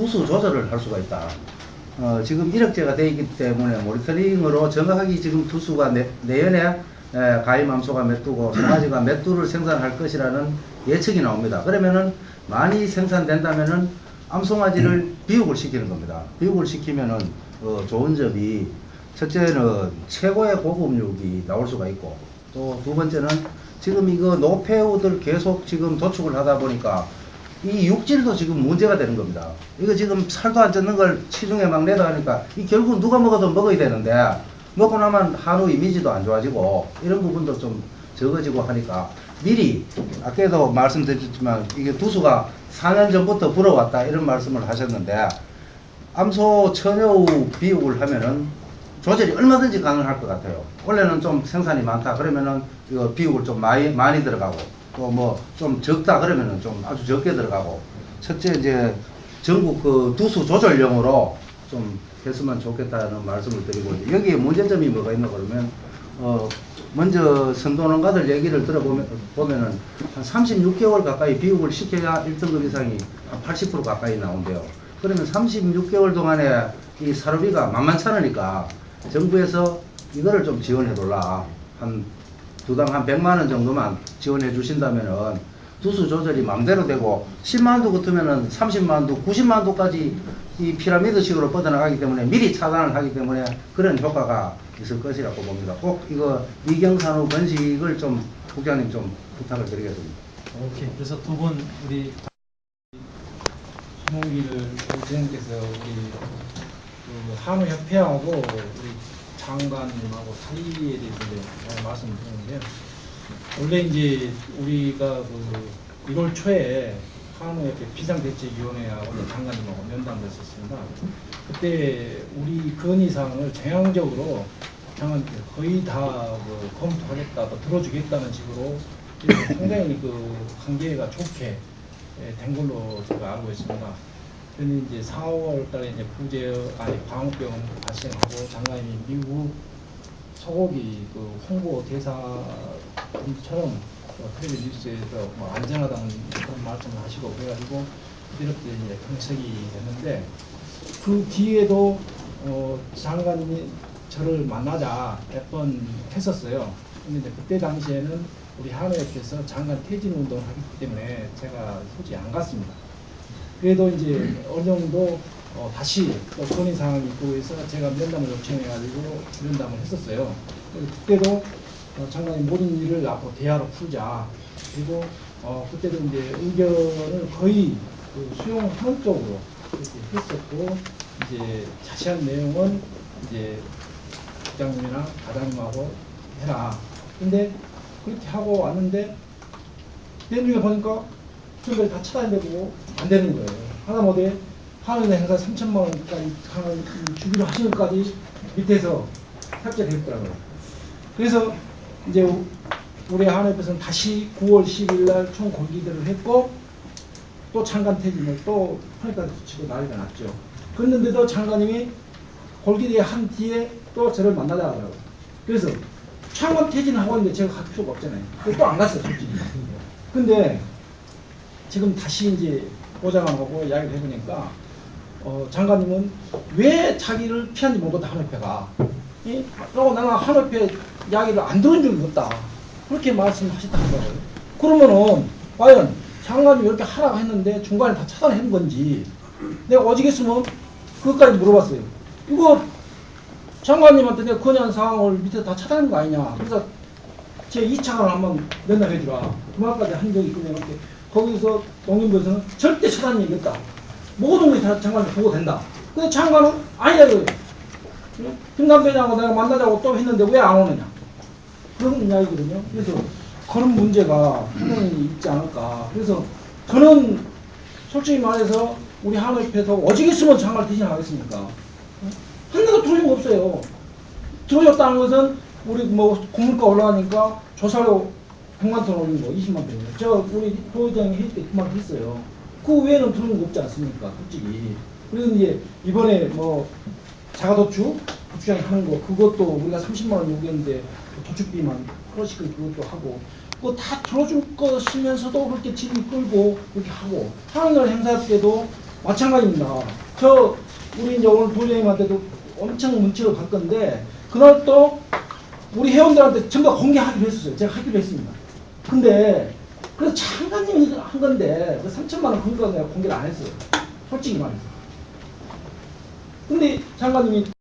두수 조절을 할 수가 있다. 어, 지금 이력제가 되어 있기 때문에 모니터링으로 정확하게 지금 두수가 내, 내연에 에, 가임암소가 몇 두고 송아지가 몇 두를 생산할 것이라는 예측이 나옵니다. 그러면은 많이 생산된다면은 암송아지를 비육을 시키는 겁니다. 비육을 시키면은 어, 좋은 점이 첫째는 최고의 고급육이 나올 수가 있고 또 두 번째는 지금 이거 노폐우들 계속 지금 도축을 하다 보니까 이 육질도 지금 문제가 되는 겁니다. 이거 지금 살도 안 쪘는 걸 시중에 막 내다 하니까 이 결국 누가 먹어도 먹어야 되는데 먹고 나면 한우 이미지도 안 좋아지고 이런 부분도 좀 적어지고 하니까 미리 아까도 말씀드렸지만 이게 두수가 4년 전부터 불어왔다 이런 말씀을 하셨는데 암소 천여우 비육을 하면은 조절이 얼마든지 가능할 것 같아요. 원래는 좀 생산이 많다 그러면은 이거 비육을 좀 많이 많이 들어가고 또 뭐 좀 적다 그러면은 좀 아주 적게 들어가고 첫째 이제 전국 그 두수 조절용으로 좀 했으면 좋겠다는 말씀을 드리고 여기에 문제점이 뭐가 있나 그러면 어 먼저 선도농가들 얘기를 들어보면 보면은 한 36개월 가까이 비육을 시켜야 1등급 이상이 한 80% 가까이 나온대요. 그러면 36개월 동안에 이 사료비가 만만찮으니까 정부에서 이거를 좀 지원해 달라. 한 두당 한 100만 원 정도만 지원해 주신다면은 두수 조절이 마음대로 되고 10만 도 같으면은 30만 도, 90만 도까지 이 피라미드식으로 뻗어나가기 때문에 미리 차단을 하기 때문에 그런 효과가 있을 것이라고 봅니다. 꼭 이거 미경산후 번식을 좀 국장님 좀 부탁을 드리겠습니다. 오케이. 그래서 두 분 우리 김홍기를 부장님께서 우리 그 한우협회하고 우리 장관님하고 사이에 대해서 말씀을 드렸는데요. 원래 이제 우리가 그 1월 초에 한우협회 비상대책위원회하고 장관님하고 면담을 했었습니다. 그때 우리 건의사항을 정향적으로 장관님께서 거의 다그 검토하겠다, 또 들어주겠다는 식으로 상당히 그 관계가 좋게 예, 된 걸로 제가 알고 있습니다. 근데 이제 4월 달에 이제 부재 아니 광우병 발생하고 장관님이 미국 소고기 그 홍보 대사처럼 어, 텔레비 뉴스에서 뭐 안전하다는 그런 말씀을 하시고 그래가지고 이렇게 이제 경색이 됐는데 그 뒤에도 어, 장관님이 저를 만나자 몇 번 했었어요. 근데 이제 그때 당시에는 우리 한우협회에서 장관 퇴진 운동을 하기 때문에 제가 솔직히 안 갔습니다. 그래도 이제 어느 정도 어, 다시 또 건의 상황이 있고 해서 제가 면담을 요청해가지고 면담을 했었어요. 그때도 어, 장관님 모든 일을 앞으로 대화로 풀자. 그리고 어, 그때도 이제 의견을 거의 그 수용하는 쪽으로 이렇게 했었고 이제 자세한 내용은 이제 국장님이랑 과장님하고 해라. 근데 그렇게 하고 왔는데 내중에 보니까 그걸 다 차단되고 안 되는 거예요. 하나 못해 하는 행사 3천만 원까지 하는 이 주기로 하시는 것까지 밑에서 삭제됐더라고요. 그래서 이제 우- 우리 한해에서는 다시 9월 10일 날 총 공기들을 했고 또 장관 퇴진을 또 허니까지 붙이고 난리가 났죠. 그랬는데도 장관님이 골기대에 한 뒤에 또 저를 만나자 하더라고요. 그래서 장관 퇴진하고 있는데 제가 갈 필요가 없잖아요. 또 안 갔어요, 솔직히. 근데 지금 다시 이제 보좌관하고 이야기를 해보니까 어, 장관님은 왜 자기를 피한지 모르겠다 한올패가 이? 그리고 나는 한올패 이야기를 안 들은 적이 없다 그렇게 말씀하셨다는 거예요 그러면은 과연 장관님이 이렇게 하라고 했는데 중간에 다 차단한 건지 내가 어지겠으면 그것까지 물어봤어요 이거 장관님한테 내가 건의한 사항을 밑에 다 차단한 거 아니냐 그래서 제 2차관을 한번 면담해 주라. 그 말까지 한 적이 있거든요. 거기서 농림부에서는 절대 차단 얘기했다. 모든 것이 다 장관이 보고 된다. 근데 장관은 아니다 이거예요. 응? 김남배장하고 내가 만나자고 또 했는데 왜 안 오느냐. 그런 이야기거든요. 그래서 그런 문제가 분명히 있지 않을까. 그래서 저는 솔직히 말해서 우리 한국협회에서 오직있으면 장관 대신하겠습니까? 한나도 들어준 거 없어요. 들어줬다는 것은 우리 뭐 국물가 올라가니까 조사료 100만 톤 올린 거 20만 톤이요. 제가 우리 도의장이 회의 때 그말 했어요. 그 외에는 들어온 거 없지 않습니까? 솔직히. 그래서 이제 이번에 뭐 자가도축 도축장이 하는 거 그것도 우리가 30만 원 요구했는데 그 도축비만 플러시크 그것도 하고 그거 다 들어줄 것이면서도 그렇게 질이 끌고 그렇게 하고 하는 날 행사 때도 마찬가지입니다. 저 우리 이제 오늘 부장님한테도 엄청 문자를 갈 건데 그날 또 우리 회원들한테 전부 다 공개하기로 했었어요. 제가 하기로 했습니다. 근데 그래서 장관님이 한 건데 그 3천만 원한거 내가 공개를 안 했어요. 솔직히 말해서. 근데 장관님이